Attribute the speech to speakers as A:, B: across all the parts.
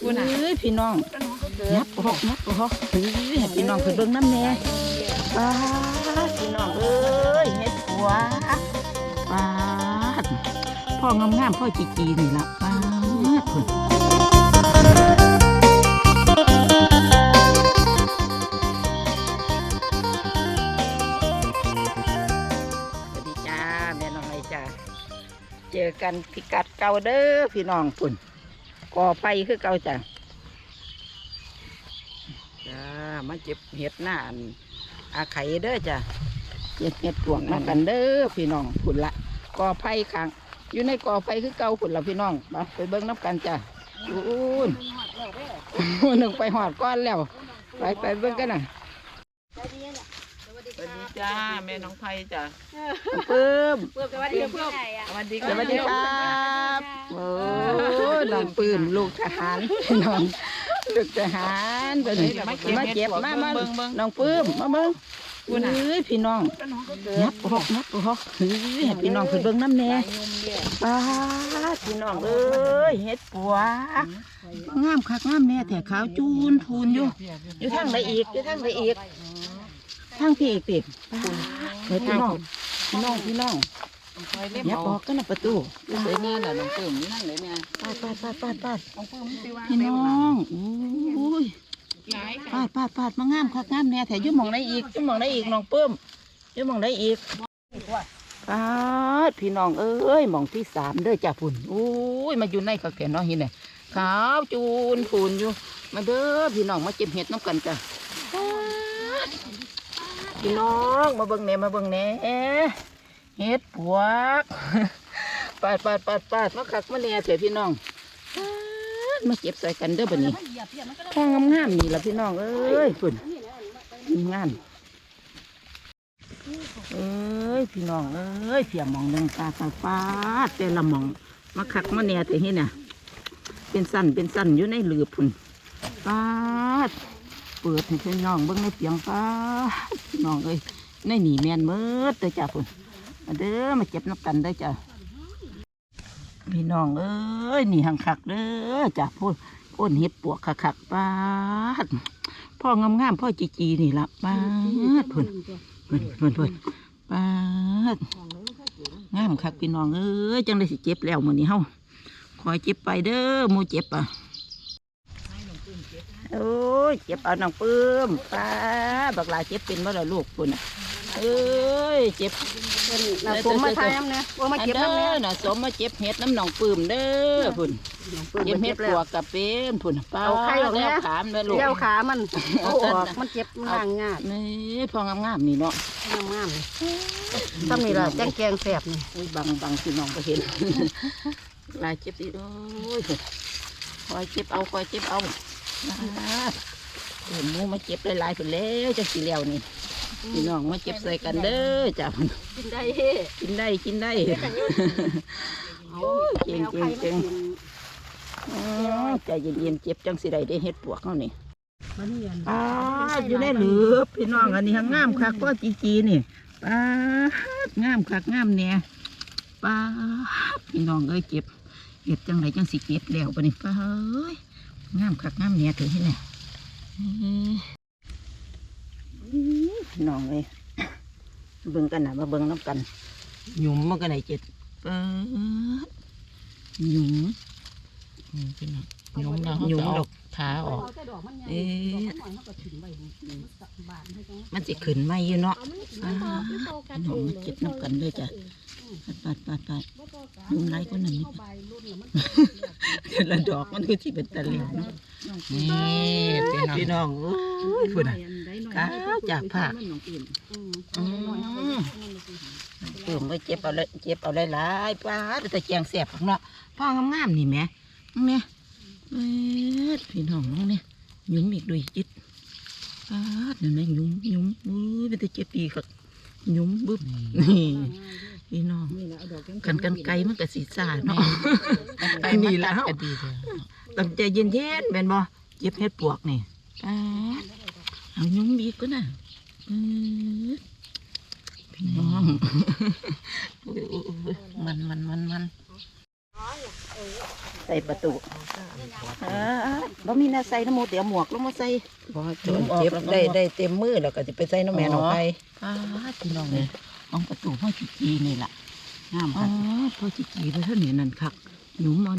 A: เอ้ยพี่น้องยับออกยับออกเฮ้ยให้พี่น้องเพิ่นเบิ่งน้ำแน่ป้าดพี่น้องเอ้ยเฮ็ดหัวป้าดพ่องามๆพ่อจีจีนี่ล่ะป้าดเพิ่นสวัสดีจ้าแม่น้องไอจ้าเจอกันพิกัดเก่าเด้อพี่น้องพุ่น ก่อไฟคือเก่าจ้ะจ้ามาเจ็บเห็ดหน้าอันอาไข่เด้อจ้ะเจ็บเห็ดปวงน้ำกันเด้อพี่น้องพุ่นละก่อไฟขังอยู่ในก่อไฟคือเก่าพุ่นละพี่น้องมาไปเบิ้งน้ำกันจ้ะอู้นหนึ่งไปหอดก้อนแล้ว ไปไปเบิ้งกันน่ะสวัสดี จ้าแม่น้องไพจ้ะเพิ่ม
B: เพื่อนสวัสดีเพื่อน
A: สวัสดีสวัสดีครับโอ้น้องปืนลูกทหารพี่น้องลูกทหารตัวนี้มาเจ็บมามาน้องปื้มมาเบิ้งเอ้ยพี่น้องยับออกยับออกเฮ้ยให้พี่น้องเพิ่นเบิ่งน้ำแน่ป้าดพี่น้องเอ้ยเฮ็ดปัวงามคักงามแน่แต่ขาวจูนพูนอยู่อยู่ทางใดอีกอยู่ทางใดอีก ทางพี่อีกติเฮ็ดพี่น้องพี่น้องพี่น้องอย่าบอกกันนะประตู
B: สวยงามแหละน้องเพิ่มนั่นเลยเนี่ย
A: ปาดปาดปาดปาดปาด
B: น้องเพิ่มสิว่า
A: พี่น้องอุ้ย
B: หลาย
A: ปาดปาดปาดมางามคักงามแน่แถอยุ่หมองได้อีกอยุ่หมองได้อีกน้องเปิ้มอยุ่หมองได้อีกปาดพี่น้องเอ้ยหมองที่สามเด้อจ้าพุ่นอุ้ยมาอยู่ในขักแก่น้องหินเนี่ยขาวจูนพูนอยู่ มาเด้อพี่น้องมาเจ็บเห็ดน้ำกันจ้ะปาด พี่น้องมาเบิ่งแหน่มาเบิ่งแหน่เห็ดปวกปาดปาดปาดปาดมาคักมาแหน่เถอะพี่น้องมาเก็บใส่กันเด้อบัดนี้ข้างงามๆนี่ล่ะพี่น้องเอ้ยฝุ่นงานเอ้ยพี่น้องเอ้ยเสียมองหนึ่งตาตาปาดแต่ละมองมาคักมาแหน่เถอะนี่น่ะเป็นสั้นเป็นสั้นอยู่ในหลืบพุ่นปาด ปิดให้พี่น้องเบิ่งในเปียงปาน้องเอ้ยในหนีแมนเมิดเด้อจ้าพุ่นมาเด้อมาเจ็บน้ำกันได้จ้ะพี่น้องเอ้ยหนีหังคักเด้อจ้ะพูดอ้นเห็ดปวกคักคักๆปาดพ่องามงามๆพ่อจีจีนี่ละป้าดพุ่นพุ่นพุ่นพุ่นปาดงามคักพี่น้องเอ้ยจังได้สิเจ็บแล้วมือนี้เฮาคอยเจ็บไปเด้อมูเจ็บอะ โอ้ยเจ็บเอาน้องปื้มป้าบักหลาเจ็บเป็นบ่ล่ะลูกพุ่นน่ะเอ้ยเจ็บ
B: น่ะผมมาทายน้ำเนี่ยว่ามาเก็บน้ำเนี่ย
A: อัด้อน่ะสมมาเจ็บเห็ดน้ำหนองปืมเด้อพุ่นเจ็บเห็ดปวกกับเป็นพุ่นป้า
B: เอาไข่ออก
A: แล้
B: แล้ว
A: วขามเลยลูก
B: เลี้ยวขามันเอาออกมันเจ็บมันล่างงาด
A: นี่พองามๆนี่เนาะ
B: งามงามซ้ำนี่ล่ะแจ้งแกงแสบนี่
A: อุ้ยบังบังพี่น้องก็เห็น ลายเจ็บอีกโอ้ยคอยเจ็บเอาคอยเจ็บเอา เห็นหมูมาเจ็บหลายๆพุ่นแล้วจะสีแล้วนี่พี่น้องมาเจ็บใส่กันเด้อจ้ะพุ่น
B: กินได้
A: กินได้กินได้
B: เอา
A: เก่งเก่งเก่งอ๋อใจเย็นๆเจ็บจังสิได้ได้เฮ็ดปวกเขานี่
B: มันเนียน
A: ป้าดอยู่ในหลืบพี่น้องอันนี้หางงามคักก็จีจีนี่ป้าดงามคักงามเนี่ยป้าดพี่น้องเอ้ยเก็บเก็บจังไรจังสิเก็บแล้วปะนี่ป้าเอ้ย งามคักงามเนี่ยถือให้แน่พี่น้องเอ้ยเบิ่งกันนะมาเบิ่งน้ำกันหยุ่มมันกันไหนเจ็ดป้าดหยุ่มอืมพี่น้อง
C: หยุมนะ
A: หยุ่ม
C: เขาจะเอา
A: ดอก ขาออกเอ๊ะมันสิขึ้นไม่อยู่เนาะอ่าหนูมาเก็บน้ำกันเลยจ้ะปาดปาดปาดยุงไรก็นั่นนี่ปะเดี๋ยวละดอกมันคือที่เป็นตะเลียงเนาะ
C: นี่พี่น้อง
A: พี่น้องโอ้ยพุ่นอะก้าวจากผ้าอืมเติมไว้เจ็บเอาเลยเจ็บเอาหลายๆป้าดแต่แจงแสบของเนาะพ่องามๆนี่แหม่แม่ เอ้ยพี่น้องน้องเนี่ยยุ้มอีกด้วยจิตป้าดเดี๋ยวนี้ยุ้มยุ้มอุ้ยเป็นแต่เจ็บปีกยุ้มบึ้บนี่พี่น้องกันกันไกลมันก็สีสาเนาะ
C: ไอั
A: นนี้แล้
C: ตัด
A: ว
C: ก็ดีเลย
A: ตั้งใจเย็นๆเป็นบ่เจ็บเฮ็ดปวกนี่ป้าดเอายุ้มอีกก็น่ะพี่น้องมันมันมันมัน ใส่ประตูเออบ่มีแน่ใส่น้ำหมูเดี๋ยวหมวกลงมาใส่
C: บ่จนเจ็บได้ได้เต็มมือแล้วก็จะไปใส่น้ำแม่น้องไป
A: อ้าพี่น้องเลยมองประตูพ่อจิจีนี่ล่ะ
B: งาม
A: อ๋อ
B: ค่ะ
A: พ่อจิจีไปเท่านี้นั่นคักหนุ่มมัน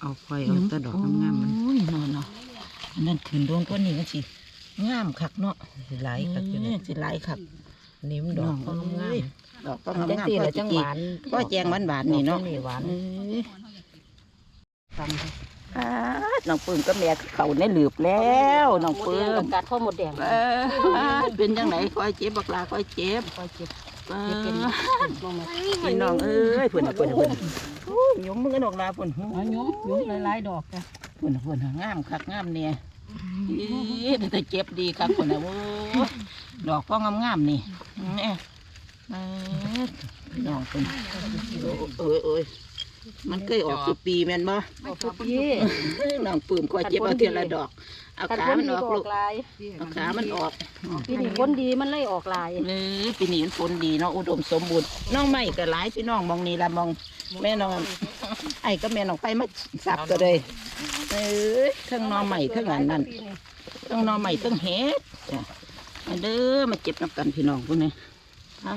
B: เอาคอยเอาแตะดอกงามๆมัน
A: โอ้ยนอนเนาะอันนั่นขืนดวงตัวนี้มันสิงามคักเนาะ
C: สิหลายคักอยู่
A: นี่
C: นี่
A: สิหลายคัก
C: นิ่มดอกก็งาม
A: ดอกก็
C: ๆ
A: งาม
C: จัง
A: งาม
C: ซี่
A: พ่อ
C: ละ
A: จิ
C: จัง
A: จี
C: หวาน
A: ก็แจงหวานหวานๆนี่เนาะ
C: นี่หวาน
A: เอ้ย
B: ทำค่ะ
A: อ่าน้องปืนก็แม่เขาในหลืบแล้วน้องปืน
B: กัดข้าวหมดแดง
A: เออเป็นจังไหนคอยเจ็บบักลาคอยเจ็บ
B: คอยเจ็บ
A: เอ
B: เจ็บเป็น
A: อ
B: ลงมา
A: พี่น้องเอ้ยเพิ่นน่ะเพิ่นน่ะเพิ่นน่ะโอ้ยหยมมือดอกลาเพิ่นหู
B: เอายุ้มยุ้มหลายๆดอกจ้ะ
A: เพิ่นน่ะเพิ่นน่ะงามคักงามเนี่ยอีแต่เจ็บดีคักเพิ่นน่ะโอ้ยดอกก็งามๆนี่แม่เออพี่น้องเพิ่นโอ้ยโอ้ย มันเคยออกสุปีแม่นบ่
B: ดอกพี่
A: น้องปื้มคอยเจ็บเอาเทียละดอก เอา
B: กัด
A: ขา
B: คน
A: มัน
B: ดี
A: ออก
B: ก็อ
A: ลู
B: อกกลาย
A: เอาขามันออก
B: พี่นี่คนดีมันเลยออกลาย
A: เลยปีนี้มันฝนดีเนาะอุดมสมบูรณ์น้องไม่ก็หลายพี่น้องมองนี่ละมองแม่น้องไอ้ก็แม่น้องไปมาสับก็เลยเอ้ยทั้งหน้องใหม่ทั้งอันนั้นทั้งหน้องใหม่ทั้งเห็ดจ้ะมาเด้อมาเจ็บน้ำกันพี่น้องพวกนี้อ้า ว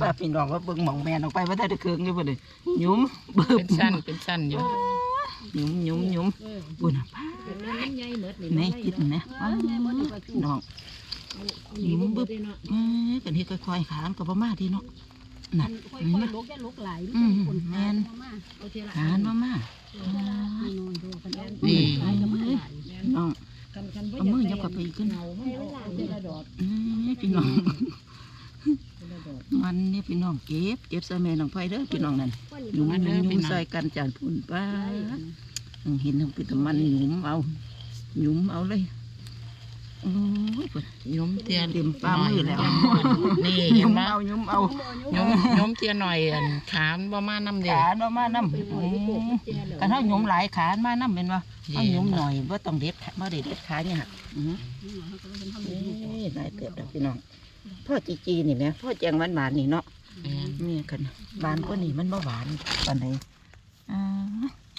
A: ป้าพี่น้องว่าเบิ่งหมองแม่น้องไปว่าได้แต่เครื่องอยู่บ่เลยหยุ้มเบิ่
C: เป็นสั้นเป็นสั้นอยู่
A: หยุ้มหยุ้มหยุ้มบุญน่ะป้าแม่คิดนะอ้าวพี่น้องหยุ้มบึบเอ้ยกันที่ค่อยๆขานกับประมาที่เนาะนั่นเห็นไหม
B: ลุกแค่ลุกหลาย
A: อืมแม่นขานมามา
C: นี่
A: น้องเอามือยับกับไปอีกขึ้นอืมพี่น้อง มันนี่พี่น้องเก็บเก็บใส่แม่น้องไฟเด้อพี่น้องนั่นหนุ่มหนุ่มหนุ่มใส่กันจานพุ่นป้าเห็นทั้งเป็นตะมันหนุ่มเอาหนุ่มเอาเลยโอ้ยพุ่น
C: ยมเทียน
A: เต็มป้ามือแล้ว
C: นี่
A: ห
C: เห็น
A: นุ่ม
C: ไหม
A: เอาหนุ่มเอา
C: ยมยมเทียนหน่อยอันขามประมาณน้ำเดียว
A: ขานมามาน้ำกันเท่าหนุ่มหลายขานมาน้ำเป็นว่าเอาหนุ่มหน่อยว่าต้องเด็ดบ่ได้เด็ดขาเนี่ยฮะอือนี่หลายเติบแล้วพี่น้อง พ่อจีจีนี่แหม่พ่อแจงหวานหวานๆนี่เนาะ
C: แม่น
A: นี่กันหวานกว่านี่มันบ่หวานปานใดอ่า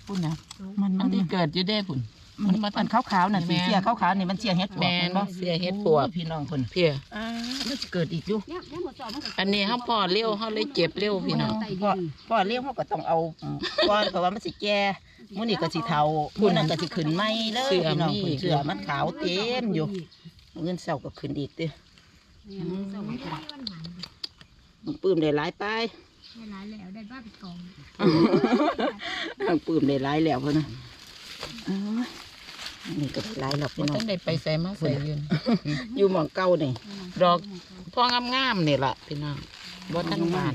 A: ปุ่นนะมัน
C: มั
A: มันน
C: ที่เกิดอยู่ได้ผุน
A: มันมันขาวๆน่ะ
C: แม่
A: สี
C: น
A: เสียขาวๆนี่มันเสียเฮ็ดปว
C: แม่
A: ก
C: น
A: บ่
C: เสียเฮ็ดปวก
A: พี่น้องเพิ่น
C: เพีย
A: อ่ามันสิเกิดอีกอยู่
C: อันนี้เขาพอเร็วเขาเลยเจ็บเร็วพี่น้อง
A: พ่อพ่อเลี้ยงเขาก็ต้องเอาก้อนเพราะว่ามันสิแก่มื้อนี้ก็สิเฒ่ามื้อนั้นก็สิขึ้นใหม่เลยพี่น้องเพิ่นเสือมันขาวเต็มอยู่มื้อเงินเช้าก็ขึ้นอีกเด้อ มันปื้มได้หลายไปได้
B: หลายแล้วได้บ้าไปกอง
A: มันปื้มได้หลายแล้วพุ่นน่ะอ้าวนี่ก็ได้หลายแล้วพี่
C: มัน
A: น้อ
C: ต้องได้ไปใส่มาใส่ยืน
A: อยู่หมองเก่านี่
C: ดอก พองามๆนี่ล่ะพี่น้องบ่ทันบาน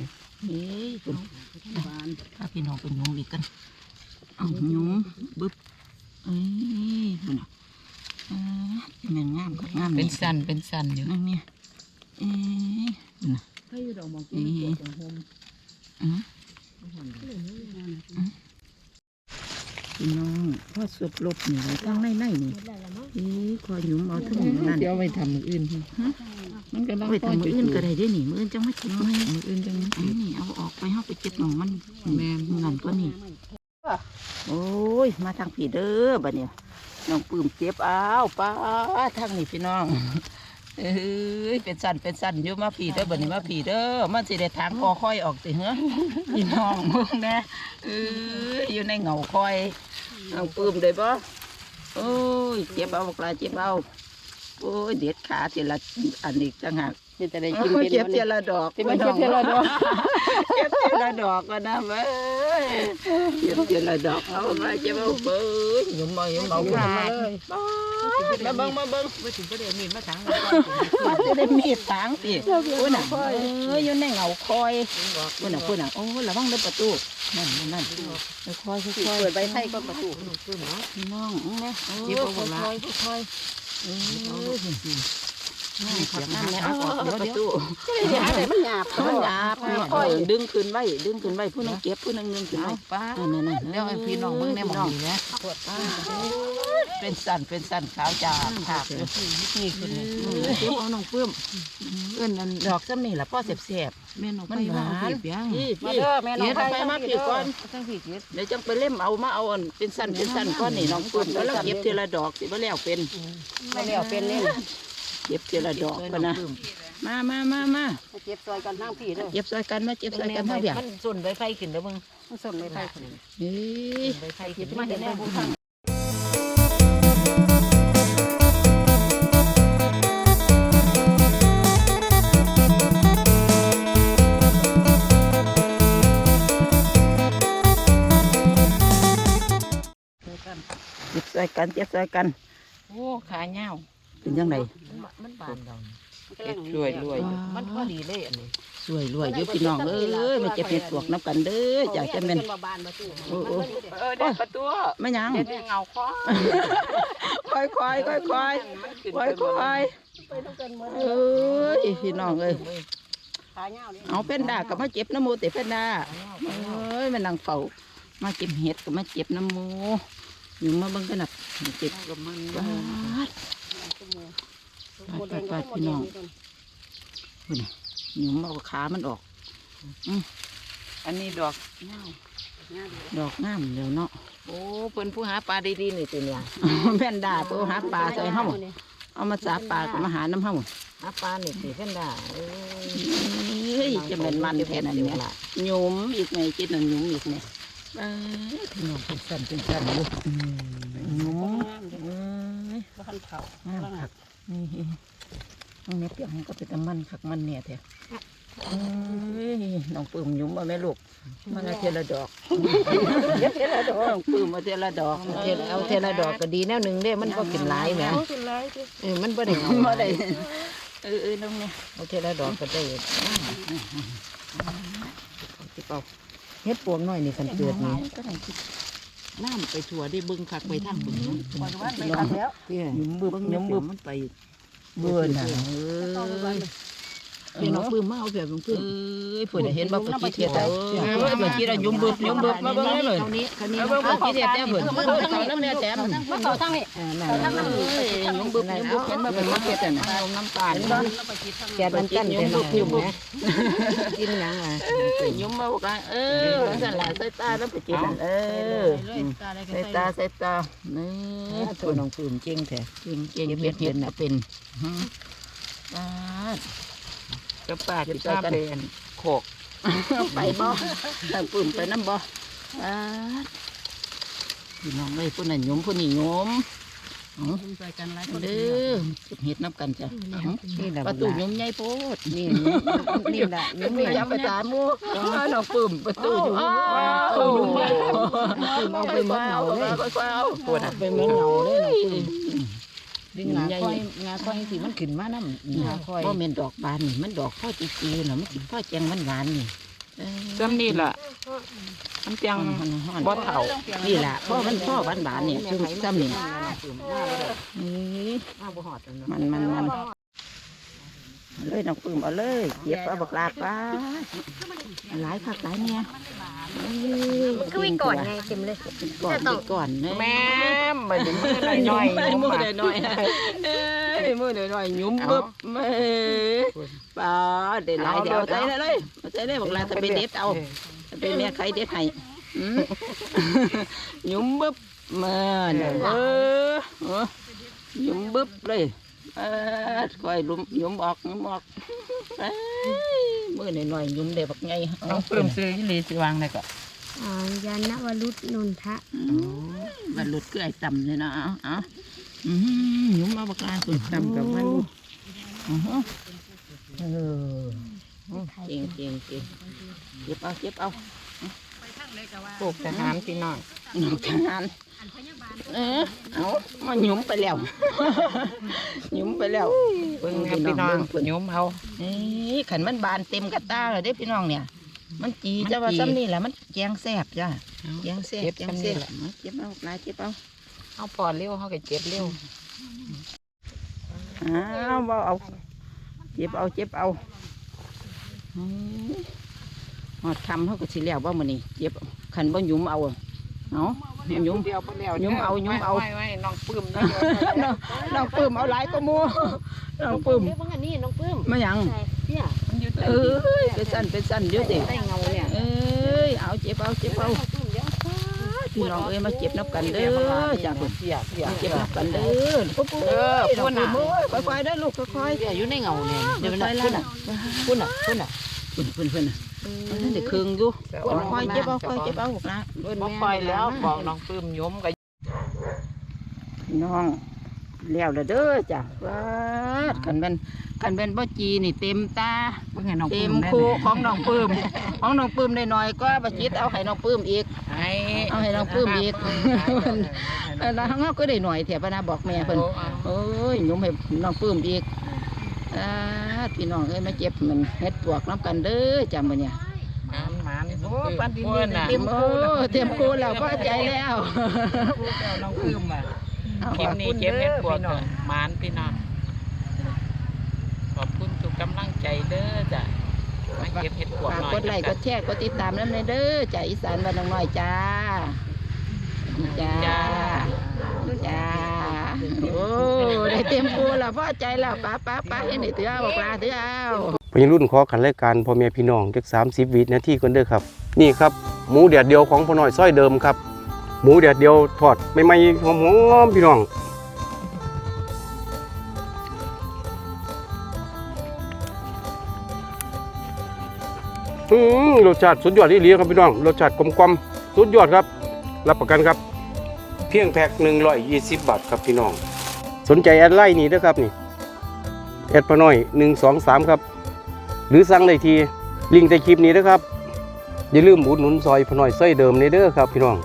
A: เอ้ยคุณถ้าพี่น้องเป็นยุงอีกกันเอายุงบึ๊บเอ้ยคุณอะอ่าเป็นงามกับงาม
C: เป็นสันเป็นสันอยู่
A: นั่นเนี่ย เอ้ยคุณอะ
B: ให้อยู่ดอกมอง
A: เอ้ยอืมพี่น้องพ่อสุดลบนี่ไว้ตั้งในในนี่เอ้ยคอยยุมเอาทั้งนั้น
C: เดี๋ยวไปทำมืออื่นมันก็ต้อง
A: ไปทำมืออื่นก็ได้เด้นี่มืออื่นจังไม่ถึงไหม
C: มืออื่นจัง
A: อันนี้เอาออกไปเฮาไปเจ็บหนองมัน
C: แม่น
A: เงินก็นี่โอ้ยมาทางผีเด้อบัดเนี่ยน้องปื้มเจ็บอ้าวป้าทางนี้พี่น้อง เอ้ยเป็นสันเป็นสันอยู่มาผีเด้อบัดนี้มาผีเด้อมันสิได้ทางคอค่อยออกสิเหรอพี่น้องมึงนะเอ้ยอยู่ในเหงาคอยเองปื้มได้บ่โอ้ยเจ็บเอาบักลาเจ็บเอา โอ้ยเด็ดขาทีละอันอีกต่างหาก
B: นี่จะได้
A: เก็
B: กินเป็น
A: บ
B: วัน
A: เที
B: นี้
A: ยละดอก
B: ที่มันเก็บเทียละดอก
A: เก็บเทียละดอกก็นะเว้ยเก็บเทียละดอกเอามาเจ็บเอาเบ้ยยุ่มมายุ่มเอาขึ้นมาเลยมาเบิ้งมาเบิ้ง
C: ไม่ถึงก็เดี๋ยวมีดมาถัง
A: มันจะได้มีดทางสิพูดน่ะเอ้ยอยู่ในเหงาคอยพูดน่ะพูดน่ะโอ้ระวังเด้อประตูนั่นนั่นนั่นค่อยๆค่อย
B: เปิดใบไผ่ก็ประตู
A: ๆน้องนะโอ้ค่อยๆค่อยๆ เออ นี่ขับน้ำแล้วเดี๋ยวประตู
B: เดี๋ยวอะไรมันหยาบ
A: มันหยาบค่อยดึงขึ้นไว้ดึงขึ้นไว้ผู้หนึงเก็บผู้หนึงดึงขึ้นไว้
C: ป้า
A: นั่นนั่นนั่น
C: เดี๋ยวให้พี่น้องเบิ่งในหมองนี่นะ
A: ปวดป้าเป็นสันเป็นสันขาวจ้าผักอยู่นี่คือนี่
B: เก็บเอาน้องเพิ่มเอิ้นนั่น
A: ดอกซ้ำนี่ล่ะพ่อเสียบ
B: แม่น้อง
A: ๆ
B: ไป
A: มันห
B: ว่าวา
A: น
B: เก็บยัง
A: พี่
B: มา
A: พี่
B: เด้อแม่น้อง
A: เดี๋ยวไปมาพี่ก่อน
B: ทั้งพี่เก็บ
A: เดี๋ยวจังไปเล่มเอามาเอาอันเป็นสันเป็นสันก้อนนี่น้องปุ่มแล้วเราเก็บทีละดอกสิบ่แล้วเป็น
B: ไม่แล้วเป็นนี่นะ
A: เก็บทีละดอกปะนะมามามามา
B: ไปเก็บซอยกันทั้งพี่เด้อ
A: เก็บซอยกันมาเก็บซอยกันเท่าเดียว
C: มันส่วนใบไฟขึ้นเด้อมึง
B: มันส้นไม่ไผ่คนนี้
A: นี่
C: ใบไฟขึ้น
B: มาเห็นแน่ผู้ฟัง
A: เก็บซอยกันเก็บซอยกัน
C: โอ้ ขาเหี่ยว
A: เป็นยังไง
C: มันบานดอก
B: เก็บ
C: รวยรวยมันพอดีเลยอันนี้
A: สวยรวยอยู่พี่น้องเอ้ยมาเก็บเห็ดปวกน้ำกันเด้ออยากจะเป็น
B: บานมาตู้
A: โอ้โอ้
C: เออเด็กประตู
A: ไม่ยัง
C: เด็กเงาคอ
A: ค่อยค่อยค่อยค่อยค่อยค่อยเอ้ยพี่น้องเอ้ย
B: ขาเงาเลย
A: เอาเป็นดากับมาเจ็บน้ำหมูแต่เป็นดาเอ้ยมันนั่งเฝ้ามาเก็บเห็ดกับมาเจ็บน้ำหมูอยู่มาเบิ่งกันนับเจ็บกับมันบา ด
B: โมเดลก็โมเดลนี่ต้น
A: พุ่นน่ะหยุมเอาขามันออก
C: อันนี้ดอก
B: เงาเงาดี
A: ดอกงามเดี๋ยวเนาะ
C: โอ้เพิ่นผู้หาปลาดีๆนี่ตัวเนี่ย
A: แม่นดาเพื่อหาปลาใส่เห้าเอามาสาปลากับมาหาน้ำเห้า
C: หาปลานี่สิเพิ่นได้เอ้ย
A: เฮ้ยจะเป็นมันแทนอันเนี้ยหยุมอีกไงคิดนั่นหยุมอีกเนี่ยเอ้ยพี่น้องเป็นสั้นเป็นสั้นอยู่หยุม
B: งามเลย
A: เอ้ย
B: บ้านเผางา
A: มคักนี่ตรงนี้เปียกมันก็เป็นตะมันคักมันเนี่ยแท้เอ้ยน้องปื้มหยุมมาแม่ลูกมาละเทละดอกเทละดอกน้องปื้มมาเทละดอก
C: เอาเทเอาเทละดอกก็ดีแนวหนึงเด้มันบ่กินหลายแหม
B: ขึ้นเลยสิ
C: เออมันบ่ได้เงา
A: มาได้เออเออน้องเนี่ย
C: เอาเทละดอกก็ได้สิเป่าเฮ็ดปวงน้อยนี่คันเกิดนี่
A: ก็ได้คิด
C: น้ำไปถั่วได้เบิ่งคักไปทางเบิ่งนู้น
B: ปล่อยวันไปตัดแล้ว
C: เตี้ย
A: หยุมบึบหยุมบึบ
C: มันไป
A: เบื่อน่ะเอ
B: ต้ องไป
A: อ
C: เพี่น้องปื้มมาเอาแบบปื้
A: เอ
C: ม
A: อเพิ่นเห็นบ่ปฏิเทศแล้วเออเมื่อกี้เราหยุมบึบหยุมบึบมาเบิ่งให้เลย
C: คราวนี้คราวนี้
A: เอาเบิ่งปฏิเทศแท้เพิ่นเพิ่นเขาน้ำแน่แท้มัน
B: มาต่อทั้งนี้
C: อ่านั่น
A: เอ้ยหยุมบึบหยุมบึบเห็นมาเป็นมาเก็ดอะน่ะ
C: เอาน้ำตาล
A: เห็นบ่
C: แกนมันกันเป็นลูกอยู่แหมกินหยังอะ
A: เออหยุมมาบอกว่าเออสั่นล่ะใส่ตาแล้วไปกินเออใส่ตาใส่ตานี่
C: ตัวน้องปื้มเก่งแท้
A: เก่งเก่งเฮ็ดเฮ็ดน่ะเป็นฮะปาด
C: กับป้ากินข้าวเป็นโขก
A: ไปบ่ทางปุ่มไปน้ำบ่ปาดพี่น้องเอ้ยผู้นั้นหยุมผู้นี้หยุมเอา
B: ใส่กันหลายคน
A: เด้อเก็บเห็ดน้ำกันจ้ะเอา
C: นี่แหละ
A: ประตูหยุมใหญ่โพด
C: นี่นี่แหละ
A: นี่ไม่ยับไปตามหมูน้องปุ่มประตูหยุม
C: เอาอยู่
A: ไป
C: เอาไปเหมือนเหงาเลย
A: ค่อยๆเอาปวด
C: ไปเหมือนเหงาเลย น้องปื้มดึงงาค่อยงาค่อยสิมันขึ้นมาน้ำงาค่อย
A: ว่าเป็นดอกบานนี่มันดอกพ่อจีจีๆน่ะมันกินพ่อแจงหวานๆนี่เอ้ย
C: ซ้ำนี่ล่ะมันจัง
A: ฮ้อนๆ
C: บ่เฒ่า
A: นี่แหละพ่อมันพ่อหวานหวานๆเนี่ยคือซ้ำนี่นี่
C: มาบ่ฮอดแล้วเนาะ
A: มันมันมันเอาเลยน้องปื้มเอาเลยเก็บเอาบักลาดไปหลายคักหลายเนี่ย
B: ก็วิ่งก่อนไงเต็มเลย
A: ก่อนอีกก่อนเนอะ
C: แม่บ่ได้มือน้อยๆ
A: มือหน่อยๆเอ้ยมือหน่อยๆหยุ่มบึบเอ้ยป้าเดี๋ยวหลายเดี๋ยวเอาใจเลยเลยเอาใจเลยบักลาดจะไปเด็ดเอาเป็นแม่ใครเด็ดให้อืมหยุมบึบมาเนี่ยเออเออหยุมบึบเลย เออคอยลุมหยุมออกหยุมออกเอ้ยมือหน่อยๆหยุมเด็บักไง
C: น้องปื้มซื้อยี่ลีสิวางได้ก็
D: อ่ายานวรุษนนทะ
A: บรรลุดก็ไอ้ต่ำเลยนะเอาเอาอืมหยุมเอาบักลาสุด
C: ตำกับมัน
A: อือฮึเออเก่งเก่งเก่งเก็บเอาเก็บเอา
C: ปลูกทหารพี่น้อง
A: หนุ่มทหารเออเอามาหยุมไปแล้ว หยุมไปแล้ว
C: เบิ่งครับพี่น้องโยมเอา
A: นี่ขันมันบานเต็มกระตาเลยเด้พี่น้องเนี่ย มันจี
C: มัน
A: จะว่า
C: จี
A: ซ้ำนี่แหละมันแกงแซ่บจ้ะแกงแซ่บ
C: เก็บ
A: แกง
C: ซ้ำ
A: แซ่
C: นี่
A: บ
C: แหละ
A: มาเก็บเอานายเก็บเอา
C: เอาพอเร็วเขาก็เจ็บเร็ว
A: อ้าวบ่เอาเจ็บเอาเจ็บเอาอืมหอดคำเขาก็สิแล้วว่ามันนี่เจ็บขันบ่หยุมเอา อะเอายุ่ม
C: เดียวไปแล้ว
A: ยุ่มเอายุ่มเอา
C: ไว้ไว้น้องปื้ม
A: น้องน้องปื้มเอาหลายก็มูน้องปื้ม
B: เดี๋ยวบางอันนี้น้องปื้ม
A: มาหยัง
B: ใส่เนี่ย
C: มันอยู่
A: เออเป็นสั้นเป็นสั้นเยอะดิ
B: ใส่เงาเนี่ย
A: เอ้ยเอาเจ็บเอาเจ็บเอา
B: น้องปื้มเดี๋ยว
A: พี่น้องเอ้ยมาเจ็บนับกันเด้อจ้าคุณ
C: เสียเสีย
A: เจ็บนับกันเด้อปุ๊บปุ๊บ
C: เออ
A: น้อง
C: พุ่น
A: ปื้
C: น่ะ
A: มเอ้ยค่อยๆได้อลูกค่อย
C: เสียอยู่ในเงาเนี่ย
A: ๆ
C: เดี๋ยว
A: ค่
C: นะ
A: อยๆ
C: พุ่น
A: ล่ะ
C: น่ะพุ่นน่ะพุ่นน่ะ
A: เพิ่นเพิ่นเพิ่นน่ะ มันทันได้เครื่องอยู่ค่อยๆเจ็บเอาค่อยๆเจ็บเอานะ
C: บ่คอยแล้วบอกน้องปื้มยมกับ
A: พี่น้องแล้วละเด้อจ้ะว้าดคันเป็นคันเป็นบ่จีนี่เต็มตา
C: เพิ่งให้น้อง
A: เต็
C: ปื้
A: ม
C: ม
A: คูของน้องปื้มของน้องปื้มได้หน่อยก็ประจิตเอาให้น้องปื้มอีก
C: ให้
A: เอาให้น้องปื้มอีกแล้วเขาก็ได้หน่อยแถวพนะบอกแม่เพิ่นโอ้ยหนุ่มให้น้องปื้มอีกอ่า พี่น้องเอ้ยมาเจ็บมันเฮ็ดปวกน้ำกันเด้อจำบ่เนี่ย
C: หมานหมานโอ้ปันดินน่ะ
A: เต็มโอ้เต็มคูแล้วพอใจแล้ว
C: น้องปื้มอะ
A: เอา
C: คลิปนี้เก็บเห็ดปวกกันหมานพี่น้องขอบคุณทุกกำลังใจเด้อจ้ะมาเก็บเห็ดปวก
A: ฝาก
C: หน่อย
A: กดไลค์กดแชร์กดติดตามน้ำในเด้อจ้าอีสานบ้านน้องน้อยจ้าจ้า
C: จ้า
A: จ้าโอ้ได้ เต็มคูแล้วพอใจแล้วป้าป้าป้าเห็นได้เถือเอาบอกลาเถือเอา
E: วัยรุ่นขอขันรายการพ่อแม่พี่น้องจักสามสิบวินาทีกันเด้อครับ นี่ครับหมูแดดเดียวของพ่อหน้อยซ้อยเดิมครับ หมูแดดเดียวทอดไม่ไม่หอมพี่น้องอืมรสชาติสุดยอดที่เลียครับพี่น้องรสชาติกลมกลมสุดยอดครับ รับประกันครับ เพียงแพ็คหนึ่งร้อยยี่สิบบาทครับพี่น้อง สนใจแอดไลน์นี่เด้อครับนี่แอดพน้อยหนึ่งสองสามครับ หรือสั่งได้ทีลิงก์ใต้คลิปนี้นะครับอย่าลืมอุดหนุนซอยพน้อยซอยเดิมในเด้อครับพี่น้อง